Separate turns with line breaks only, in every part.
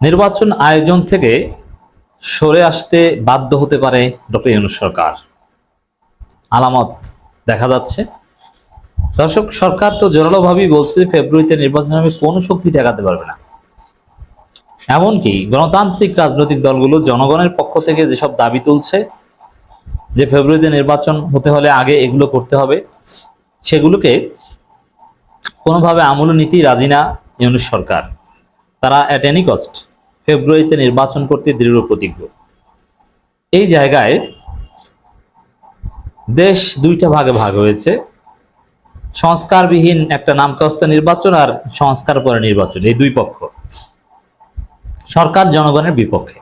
নির্বাচন আয়োজন থেকে সরে আসতে বাধ্য হতে পারে ডক্টর ইউনুস সরকার। আলামত দেখা যাচ্ছে। দর্শক, সরকার তো জোরালোভাবেই বলছে ফেব্রুয়ারিতে নির্বাচন হবে কোনো শক্তি ঠেকাতে পারবে না। এমনকি গণতান্ত্রিক রাজনৈতিক দলগুলো জনগণের পক্ষ থেকে যেসব দাবি তুলছে যে ফেব্রুয়ারিতে নির্বাচন হতে হলে আগে এগুলো করতে হবে, সেগুলোকে কোনোভাবে আমূল নীতি রাজি না ইউনুস সরকার। তারা অ্যাট এনি কস্ট ফেব্রুয়ারিতে নির্বাচন করতে দৃঢ় প্রতিজ্ঞ। এই জায়গায় দেশ দুইটা ভাগে ভাগ হয়েছে। সংস্কারবিহীন একটা নামকাস্ত নির্বাচন আর সংস্কার পরে নির্বাচন, এই দুই পক্ষ। সরকার জনগণের বিপক্ষে।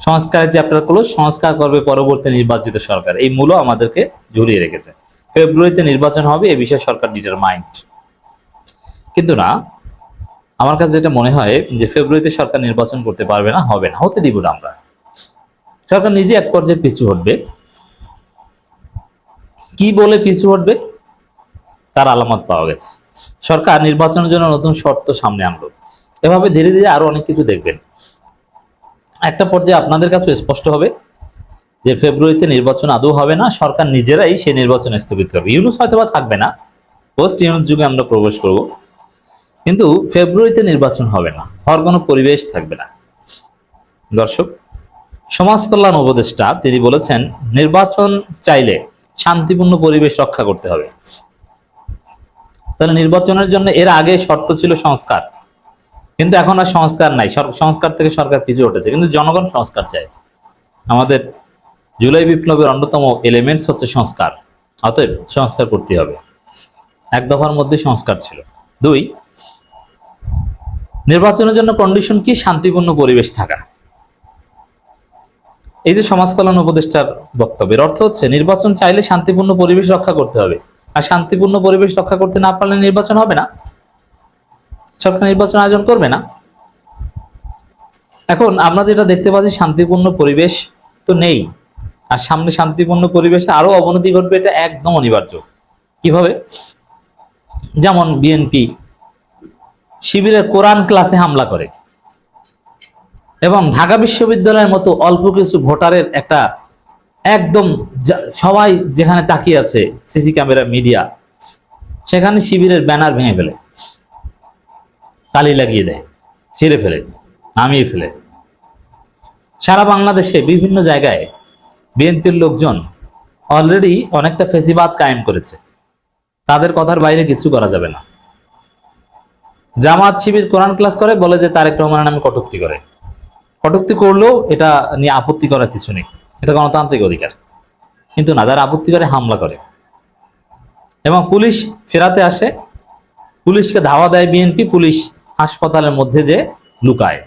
সংস্কারের চ্যাপ্টারগুলো সংস্কার করবে পরবর্তী নির্বাচিত সরকার। এই মূল আমাদেরকে ঝুলিয়ে রেখেছে। ফেব্রুয়ারিতে নির্বাচন হবে, এ বিষয়ে সরকার ডিটার মাইন্ড কিন্তু না আমার কাছে যেটা মনে হয় যে ফেব্রুয়ারিতে সরকার নির্বাচন করতে পারবে না, হবে না, হতে দিব না আমরা। সরকার নিজে এক পর্যায়ে পিছু হটবে। কি বলে পিছু হটবে? তার আলামত পাওয়া গেছে। সরকার নির্বাচনের জন্য নতুন শর্ত সামনে আনলো। এভাবে ধীরে ধীরে আরও অনেক কিছু দেখবেন। একটা পর্যায়ে আপনাদের কাছে স্পষ্ট হবে যে ফেব্রুয়ারিতে নির্বাচন আদৌ হবে না, সরকার নিজেরাই সেই নির্বাচন স্থগিত করবে। ইউনুস হয়তোবা থাকবে না। পোস্ট ইউনুস যুগে আমরা প্রবেশ করব। কিন্তু ফেব্রুয়ারিতে নির্বাচন হবে না, হওয়ার কোনো পরিবেশ থাকবে না। দর্শক, সমাজ কল্যাণ উপদেষ্টা তিনি বলেছেন, নির্বাচন চাইলে শান্তিপূর্ণ পরিবেশ রক্ষা করতে হবে। তাহলে নির্বাচনের জন্য এর আগে শর্ত ছিল সংস্কার। কিন্তু এখন আর সংস্কার নাই। সংস্কার থেকে সরকার পিছু উঠেছে কিন্তু জনগণ সংস্কার চায়। আমাদের জুলাই বিপ্লবের অন্যতম এলিমেন্টস হচ্ছে সংস্কার। অতএব সংস্কার করতে হবে। এক দফার মধ্যে সংস্কার ছিল। দুই নির্বাচনের জন্য কন্ডিশন কি? শান্তিপূর্ণ পরিবেশ থাকা। এই যে সমাজ কল্যাণ উপদেষ্টার বক্তব্যের অর্থ হচ্ছে নির্বাচন চাইলে শান্তিপূর্ণ পরিবেশ রক্ষা করতে হবে। আর শান্তিপূর্ণ পরিবেশ রক্ষা করতে না পারলে নির্বাচন হবে না। সরকার নির্বাচন আয়োজন করবে না। এখন আমরা যেটা দেখতে পাচ্ছি, শান্তিপূর্ণ পরিবেশ তো নেই। আর সামনে শান্তিপূর্ণ পরিবেশে আরও অবনতি ঘটবে, এটা একদম অনিবার্য। কীভাবে? যেমন বিএনপি শিবিরের কোরআন ক্লাসে হামলা করে। এবং ঢাকা বিশ্ববিদ্যালয়ের মতো অল্প কিছু ভোটারের একটা একদম সবাই যেখানে তাকিয়ে আছে, সিসি ক্যামেরা, মিডিয়া, সেখানে শিবিরের ব্যানার ভেঙে ফেলে। তালি লাগিয়ে দেয়, ছিঁড়ে ফেলে, নামিয়ে ফেলে। সারা বাংলাদেশে বিভিন্ন জায়গায় বিএনপির লোকজন অলরেডি অনেকটা ফেসিবাদ কায়েম করেছে। তাদের কথার বাইরে কিছু করা যাবে না। জামাত শিবির কোরআন ক্লাস করে, বলে যে তারেক রহমানের নামে কটুক্তি করে। কটুক্তি করলেও এটা নিয়ে আপত্তি করার কিছু নেই। এটা গণতান্ত্রিক অধিকার। কিন্তু না, যারা আপত্তি করে, হামলা করে। এবং পুলিশ ফেরাতে আসে, পুলিশকে ধাওয়া দেয় বিএনপি, পুলিশ হাসপাতালের মধ্যে যে লুকায়।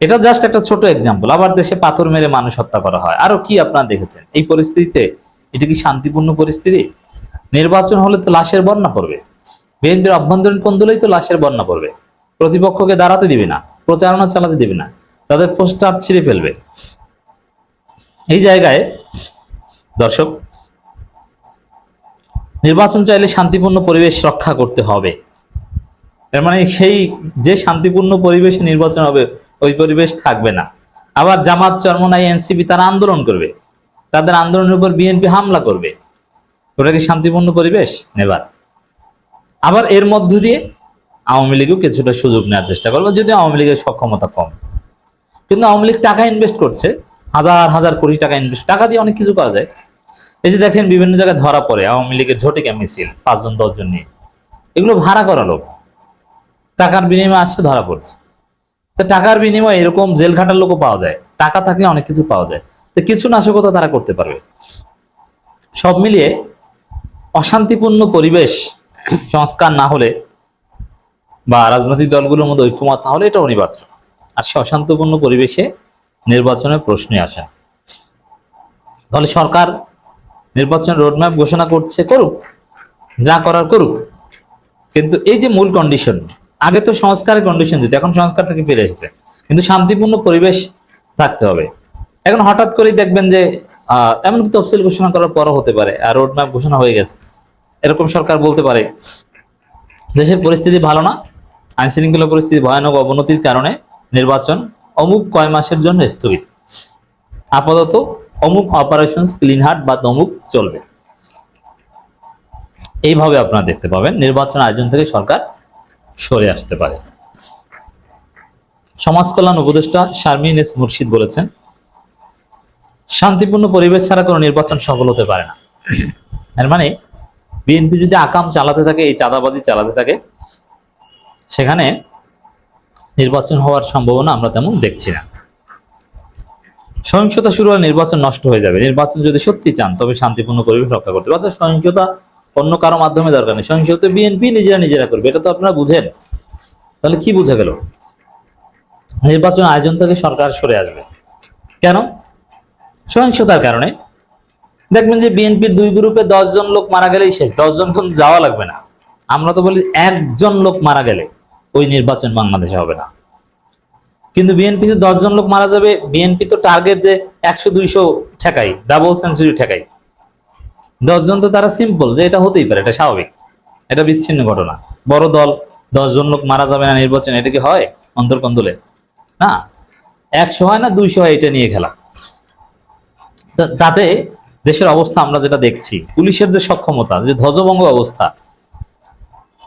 এটা জাস্ট একটা ছোট এক্সাম্পল আবার দেশে পাথর মেরে মানুষ হত্যা করা হয়। আরও কি আপনারা দেখেছেন? এই পরিস্থিতিতে এটা কি শান্তিপূর্ণ পরিস্থিতি? নির্বাচন হলে তো লাশের বন্যা পড়বে। বিএনপির অভ্যন্তরীণ কোন্দলেই তো লাশের বন্যা পড়বে। প্রতিপক্ষকে দাঁড়াতে দিবে না, প্রচারণা চালাতে দিবে না, তাদের পোস্টার ছিঁড়ে ফেলবে। এই জায়গায় দর্শক, নির্বাচন চাইলে শান্তিপূর্ণ পরিবেশ রক্ষা করতে হবে। এর মানে সেই যে শান্তিপূর্ণ পরিবেশে নির্বাচন হবে, ওই পরিবেশ থাকবে না। আবার জামাত, চরমনাই, এনসিপি তারা আন্দোলন করবে। তাদের আন্দোলনের উপর বিএনপি হামলা করবে। ওটা কি শান্তিপূর্ণ পরিবেশ? নেবার। আবার এর মধ্য দিয়ে আওয়ামী লীগও কিছুটা সুযোগ নেওয়ার চেষ্টা করবে, যদিও আওয়ামী লীগের সক্ষমতা কম। কিন্তু আওয়ামী লীগ টাকা ইনভেস্ট করছে, হাজার হাজার কোটি টাকা ইনভেস্ট টাকা দিয়ে অনেক কিছু করা যায়। এই যে দেখেন, বিভিন্ন জায়গায় ধরা পড়ে, আওয়ামী লীগের ঝটিকা মিছিল, পাঁচজন, দশজন নিয়ে। এগুলো ভাড়া করা লোক। টাকার বিনিময়ে আসছে ধরা পড়ছে। তো টাকার বিনিময়ে এরকম জেল খাটার লোকও পাওয়া যায়। টাকা থাকলে অনেক কিছু পাওয়া যায়। তো কিছু নাশকতা তারা করতে পারবে। সব মিলিয়ে অশান্তিপূর্ণ পরিবেশ সংস্কার না হলে বা রাজনৈতিক দলগুলোর মধ্যে ঐক্যমত না হলে এটা অনিবার্য। আর সে অশান্তপূর্ণ পরিবেশে নির্বাচনের প্রশ্নে আসে। তাহলে সরকার নির্বাচন রোডম্যাপ ঘোষণা করছে করুক যা করার করুক। কিন্তু এই যে মূল কন্ডিশন আগে তো সংস্কারের কন্ডিশন দিত এখন সংস্কারটাকে ফিরে এসেছে? কিন্তু শান্তিপূর্ণ পরিবেশ থাকতে হবে। এখন হঠাৎ করেই দেখবেন যে আহ, এমনকি তফসিল ঘোষণা করার পরও হতে পারে আর রোডম্যাপ ঘোষণা হয়ে গেছে। এরকম সরকার বলতে পারে। দেশের পরিস্থিতি ভালো না আইন শৃঙ্খলা পরিস্থিতি ভয়ানক অবনতির কারণে নির্বাচন অমুক কয় মাসের জন্য স্থগিত। আপাতত অমুক অপারেশন ক্লিন হার্ট বা তমুক চলবে। এইভাবে আপনারা দেখতে পাবেন, নির্বাচন আয়োজন থেকে সরকার সরে আসতে পারে। সমাজ কল্যাণ উপদেষ্টা শারমিন এস মুর্শিদ বলেছেন, শান্তিপূর্ণ পরিবেশ ছাড়া কোনো নির্বাচন সফল হতে পারে না। এর মানে বিএনপি যদি আকাম চালাতে থাকে, এই চাঁদাবাজি চালাতে থাকে, সেখানে নির্বাচন হওয়ার সম্ভাবনা আমরা তেমন দেখছি না। সহিংসতা শুরু হলে নির্বাচন নষ্ট হয়ে যাবে। নির্বাচন যদি সত্যি চান, তবে শান্তিপূর্ণ পরিবেশ রক্ষা করতে হবে। আচ্ছা সহিংসতা অন্য কারও মাধ্যমে দরকার নেই। সহিংসতা বিএনপি নিজেরা নিজেরা করবে, এটা তো আপনারা বুঝেন। তাহলে কি বোঝা গেল? নির্বাচন আয়োজন থেকে সরকার সরে আসবে। কেন? সহিংসতার কারণে দেখবেন যে বিএনপির দুই গ্রুপে জন লোক মারা গেলেই শেষ জন কিন্তু যাওয়া লাগবে না। আমরা তো বলি একজন লোক মারা গেলে ওই নির্বাচন বাংলাদেশে হবে না। কিন্তু বিএনপি তো দশ জন লোক মারা যাবে বিএনপি তো টার্গেট যে একশো, দুইশো ঠেকাই ডাবল সেঞ্চুরি ঠেকাই। দশজন তো তারা সিম্পল যে এটা হতেই পারে, এটা স্বাভাবিক। এটা বিচ্ছিন্ন ঘটনা। বড় দল, দশজন লোক মারা যাবে না নির্বাচন, এটা কি হয়? অন্তর্কন্দলে না, একশো হয় না, দুইশো হয়, এটা নিয়ে খেলা। তাতে দেশের অবস্থা আমরা যেটা দেখছি, পুলিশের যে সক্ষমতা, যে ধ্বজভঙ্গ অবস্থা,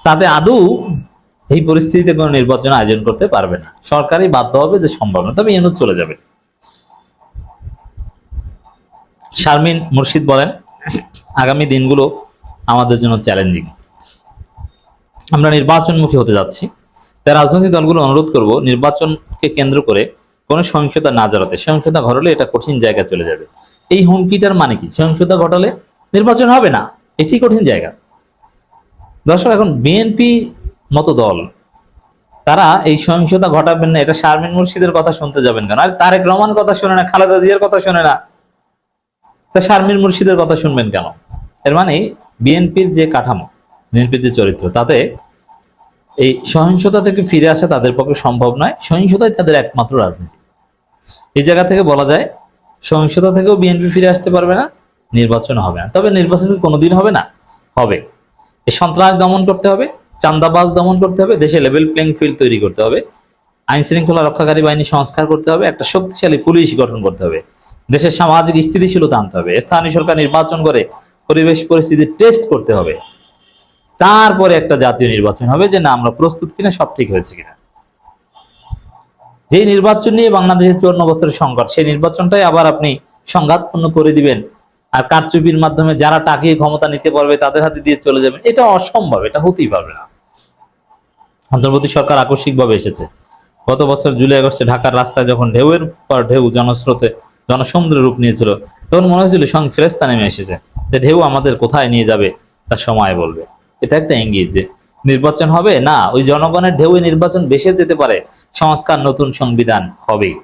তাতে আদৌ এই পরিস্থিতিতে কোনো নির্বাচন আয়োজন করতে পারবে না। সরকারই বাধ্য হবে যে সম্ভব না তবে এনুদ চলে যাবে। শারমিন মুর্শিদ বলেন, আগামী দিনগুলো আমাদের জন্য চ্যালেঞ্জিং। আমরা নির্বাচনমুখী হতে যাচ্ছি। তাই রাজনৈতিক দলগুলো অনুরোধ করব, নির্বাচনকে কেন্দ্র করে কোনো সহিংসতা না জড়াতে সহিংসতা ঘটালে এটা কঠিন জায়গায় চলে যাবে। এই হুমকিটার মানে কি? সহিংসতা ঘটালে নির্বাচন হবে না? এটি কঠিন জায়গা। দর্শক, এখন বিএনপি মতো দল, তারা এই সহিংসতা ঘটাবেন না। এটা শারমিন মুর্শিদের কথা শুনতে যাবেন কেন? আর তারেক রহমান কথা শোনে না, খালেদা জিয়ার কথা শোনে না। তা শারমিন মুর্শিদের কথা শুনবেন কেন? এর মানে বিএনপির যে কাঠামো বিএনপির যে চরিত্র, তাতে এই সহিংসতা থেকে ফিরে আসা তাদের পক্ষে সম্ভব নয়। সহিংসতাই তাদের একমাত্র রাজনীতি। এই জায়গা থেকে বলা যায় সহিংসতা থেকেও বিএনপি ফিরে আসতে পারবে না, নির্বাচন হবে না। তবে নির্বাচন কোনোদিন হবে না, হবে। সন্ত্রাস দমন করতে হবে চান্দাবাজ দমন করতে হবে, দেশে লেভেল প্লেইং ফিল্ড তৈরি করতে হবে। আইন শৃঙ্খলা রক্ষাকারী বাহিনী সংস্কার করতে হবে, একটা শক্তিশালী পুলিশ গঠন করতে হবে। দেশের সামাজিক স্থিতিশীলতা আনতে হবে, স্থানীয় সরকার নির্বাচন করে পরিবেশ পরিস্থিতি টেস্ট করতে হবে। তারপরে একটা জাতীয় নির্বাচন হবে, যে না, আমরা প্রস্তুত কিনা, সব ঠিক হয়েছে কিনা। যেই নির্বাচন নিয়ে বাংলাদেশের চুয়ান্ন বছরের সংকট, সেই নির্বাচনটাই আবার আপনি সংঘাতপূর্ণ করে দিবেন। আর কারচুপির মাধ্যমে যারা টাকিয়ে ক্ষমতা নিতে পারবে, তাদের হাতে দিয়ে চলে যাবেন। এটা অসম্ভব, এটা হতেই পারবে না। অন্তর্বর্তী সরকার আকস্মিকভাবে এসেছে। গত বছর জুলাই, আগস্টে ঢাকার রাস্তায় যখন ঢেউয়ের পর ঢেউ জনস্রোতে, জনসমুদ্রের রূপ নিয়েছিল, তখন মনে হয়েছিল সং ফেরেস্তা নেমে এসেছে। যে ঢেউ আমাদের কোথায় নিয়ে যাবে তার সময় বলবে। এটা একটা ইঙ্গিত যে নির্বাচন হবে? না ওই জনগণের ঢেউয়ে নির্বাচন বেসে যেতে পারে। সংস্কার নতুন সংবিধান হবেই